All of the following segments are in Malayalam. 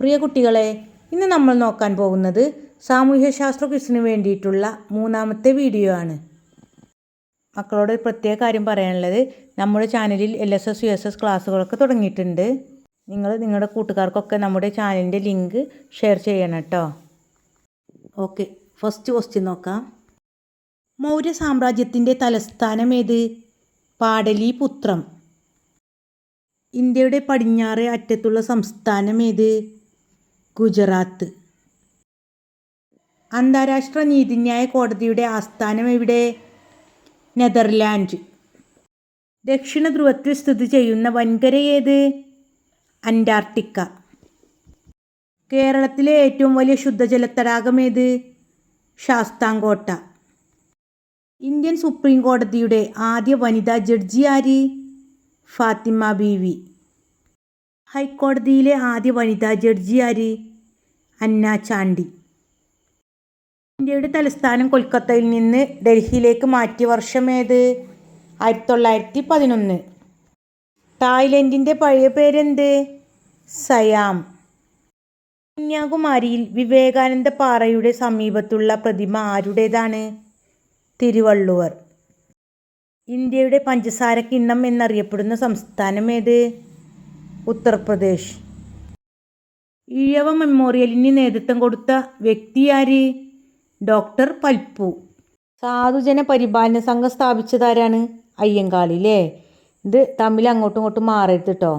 പ്രിയ കുട്ടികളെ ഇന്ന് നമ്മൾ നോക്കാൻ പോകുന്നത് സാമൂഹ്യശാസ്ത്ര ക്വിസിന് വേണ്ടിയിട്ടുള്ള മൂന്നാമത്തെ വീഡിയോ ആണ്. മക്കളോട് ഒരു പ്രത്യേക കാര്യം പറയാനുള്ളത്. നമ്മുടെ ചാനലിൽ L S S U S S ക്ലാസ്സുകളൊക്കെ തുടങ്ങിയിട്ടുണ്ട്. നിങ്ങൾ നിങ്ങളുടെ കൂട്ടുകാർക്കൊക്കെ നമ്മുടെ ചാനലിന്റെ ലിങ്ക് ഷെയർ ചെയ്യണം കേട്ടോ. ഓക്കെ ഫസ്റ്റ് ക്വസ്റ്റ്യൻ നോക്കാം. മൗര്യ സാമ്രാജ്യത്തിന്റെ തലസ്ഥാനം ഏത്? പാടലിപുത്രം. ഇന്ത്യയുടെ പടിഞ്ഞാറ് അറ്റത്തുള്ള സംസ്ഥാനം ഏത്? ഗുജറാത്ത്. അന്താരാഷ്ട്ര നീതിന്യായ കോടതിയുടെ ആസ്ഥാനം എവിടെ? നെതർലാൻഡ്. ദക്ഷിണ ധ്രുവത്തിൽ സ്ഥിതി ചെയ്യുന്ന വൻകര ഏത്? അന്റാർട്ടിക്ക. കേരളത്തിലെ ഏറ്റവും വലിയ ശുദ്ധജല തടാകം ഏത്? ശാസ്താംകോട്ട. ഇന്ത്യൻ സുപ്രീം കോടതിയുടെ ആദ്യ വനിതാ ജഡ്ജി ആര്? ഫാത്തിമ ബീവി. ഹൈക്കോടതിയിലെ ആദ്യ വനിതാ ജഡ്ജി ആര്? അന്ന ചാണ്ടി. ഇന്ത്യയുടെ തലസ്ഥാനം കൊൽക്കത്തയിൽ നിന്ന് ഡൽഹിയിലേക്ക് മാറ്റിയ വർഷം ഏത്? ആയിരത്തി തൊള്ളായിരത്തി പതിനൊന്ന് തായ്ലൻഡിന്റെ പഴയ പേരെന്ത്? സയാം. കന്യാകുമാരിയിൽ വിവേകാനന്ദ പാറയുടെ സമീപത്തുള്ള പ്രതിമ ആരുടേതാണ്? തിരുവള്ളുവർ. ഇന്ത്യയുടെ പഞ്ചസാര കിണ്ണം എന്നറിയപ്പെടുന്ന സംസ്ഥാനം ഏത്? ഉത്തർപ്രദേശ്. ഈഴവ മെമ്മോറിയലിന് നേതൃത്വം കൊടുത്ത വ്യക്തി ആര്? ഡോക്ടർ പൽപ്പു. സാധുജന പരിപാലന സംഘം സ്ഥാപിച്ചതാരാണ് അയ്യങ്കാളി അല്ലേ ഇത് തമ്മിൽ അങ്ങോട്ടും ഇങ്ങോട്ടും മാറരുത് കേട്ടോ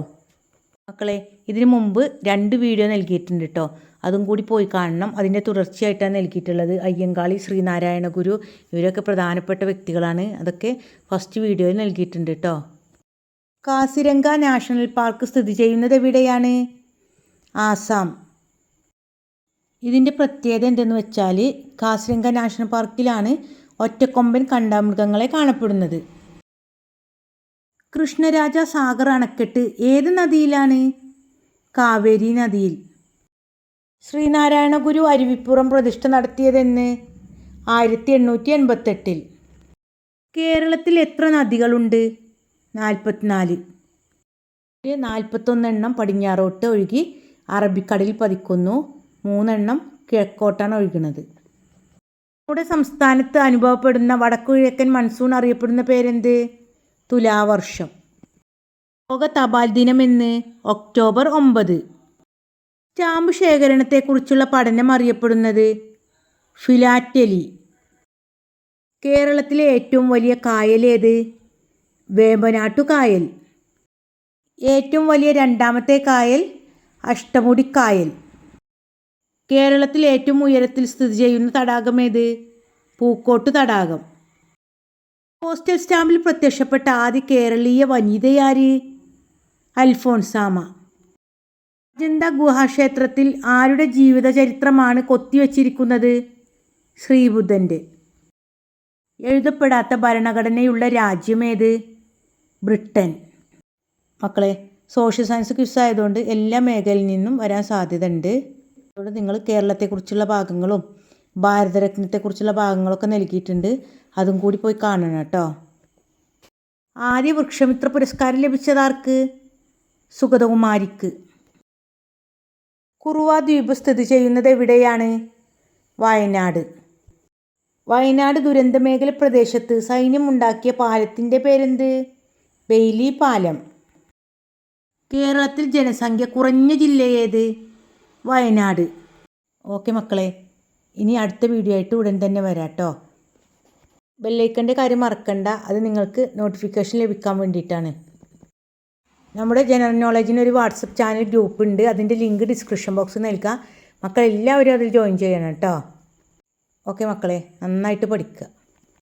മക്കളെ ഇതിനു മുമ്പ് രണ്ട് വീഡിയോ നൽകിയിട്ടുണ്ട് കേട്ടോ അതും കൂടി പോയി കാണണം. അതിന്റെ തുടർച്ചയായിട്ടാണ് നൽകിയിട്ടുള്ളത്. അയ്യങ്കാളി ശ്രീനാരായണ ഗുരു ഇവരൊക്കെ പ്രധാനപ്പെട്ട വ്യക്തികളാണ്. അതൊക്കെ ഫസ്റ്റ് വീഡിയോയിൽ നൽകിയിട്ടുണ്ട് കേട്ടോ കാസിരംഗ നാഷണൽ പാർക്ക് സ്ഥിതി ചെയ്യുന്നത് എവിടെയാണ്? ആസാം. ഇതിന്റെ പ്രത്യേകത എന്തെന്ന് വെച്ചാൽ കാസിരംഗ നാഷണൽ പാർക്കിലാണ് ഒറ്റക്കൊമ്പൻ കണ്ടാമൃഗങ്ങളെ കാണപ്പെടുന്നത്. കൃഷ്ണരാജ സാഗർ അണക്കെട്ട് ഏത് നദിയിലാണ്? കാവേരി നദിയിൽ. ശ്രീനാരായണ ഗുരു അരുവിപ്പുറം പ്രതിഷ്ഠ നടത്തിയതെന്ന് ആയിരത്തി എണ്ണൂറ്റി എൺപത്തെട്ടിൽ. കേരളത്തിൽ എത്ര നദികളുണ്ട്? നാൽപ്പത്തിനാല്. നാൽപ്പത്തൊന്നെണ്ണം പടിഞ്ഞാറോട്ട് ഒഴുകി അറബിക്കടലിൽ പതിക്കുന്നു. മൂന്നെണ്ണം കിഴക്കോട്ടാണ് ഒഴുകുന്നത്. നമ്മുടെ സംസ്ഥാനത്ത് അനുഭവപ്പെടുന്ന വടക്കു കിഴക്കൻ മൺസൂൺ അറിയപ്പെടുന്ന പേരെന്ത്? തുലാവർഷം. ലോക തപാൽ ദിനമെന്ന് ഒക്ടോബർ ഒമ്പത്. സ്റ്റാമ്പ് ശേഖരണത്തെക്കുറിച്ചുള്ള പഠനം അറിയപ്പെടുന്നത് ഫിലാറ്റലി. കേരളത്തിലെ ഏറ്റവും വലിയ കായൽ ഏത് വേമ്പനാട്ടു കായൽ ഏറ്റവും വലിയ രണ്ടാമത്തെ കായൽ അഷ്ടമുടിക്കായൽ. കേരളത്തിൽ ഏറ്റവും ഉയരത്തിൽ സ്ഥിതി ചെയ്യുന്ന തടാകം ഏത്? പൂക്കോട്ട് തടാകം. പോസ്റ്റൽ സ്റ്റാമ്പിൽ പ്രത്യക്ഷപ്പെട്ട ആദ്യ കേരളീയ വനിതയാര് അൽഫോൺസാമ. അജന്ത ഗുഹാക്ഷേത്രത്തിൽ ആരുടെ ജീവിതചരിത്രമാണ് കൊത്തിവച്ചിരിക്കുന്നത്? ശ്രീബുദ്ധന്റെ എഴുതപ്പെടാത്ത ഭരണഘടനയുള്ള രാജ്യമേത് ബ്രിട്ടൻ. മക്കളെ സോഷ്യൽ സയൻസ് ക്വിസ് ആയതുകൊണ്ട് എല്ലാ മേഖലയിൽ നിന്നും വരാൻ സാധ്യതയുണ്ട്. അതുകൊണ്ട് നിങ്ങൾ കേരളത്തെക്കുറിച്ചുള്ള ഭാഗങ്ങളും ഭാരതരത്നത്തെക്കുറിച്ചുള്ള ഭാഗങ്ങളൊക്കെ നൽകിയിട്ടുണ്ട്. അതും കൂടി പോയി കാണണം കേട്ടോ. ആദ്യ വൃക്ഷമിത്ര പുരസ്കാരം ലഭിച്ചതാർക്ക് സുഗതകുമാരിക്ക്. കുറുവ ദ്വീപ് സ്ഥിതി ചെയ്യുന്നത് എവിടെയാണ്? വയനാട്. വയനാട് ദുരന്തമേഖല പ്രദേശത്ത് സൈന്യം ഉണ്ടാക്കിയ പാലത്തിന്റെ പേരെന്ത്? ബെയിലി പാലം കേരളത്തിൽ ജനസംഖ്യ കുറഞ്ഞ ജില്ല ഏത്? വയനാട്. ഓക്കെ മക്കളെ ഇനി അടുത്ത വീഡിയോ ആയിട്ട് ഉടൻ തന്നെ വരാം കേട്ടോ ബെല്ലൈക്കന്റെ കാര്യം മറക്കണ്ട അത് നിങ്ങൾക്ക് നോട്ടിഫിക്കേഷൻ ലഭിക്കാൻ വേണ്ടിയിട്ടാണ്. നമ്മുടെ ജനറൽ നോളജിന് ഒരു വാട്സപ്പ് ചാനൽ ഗ്രൂപ്പ് ഉണ്ട് അതിന്റെ ലിങ്ക് ഡിസ്ക്രിപ്ഷൻ ബോക്സിൽ നൽകാം. മക്കളെല്ലാവരും അതിൽ ജോയിൻ ചെയ്യണം കേട്ടോ. ഓക്കെ മക്കളെ നന്നായിട്ട് പഠിക്കുക.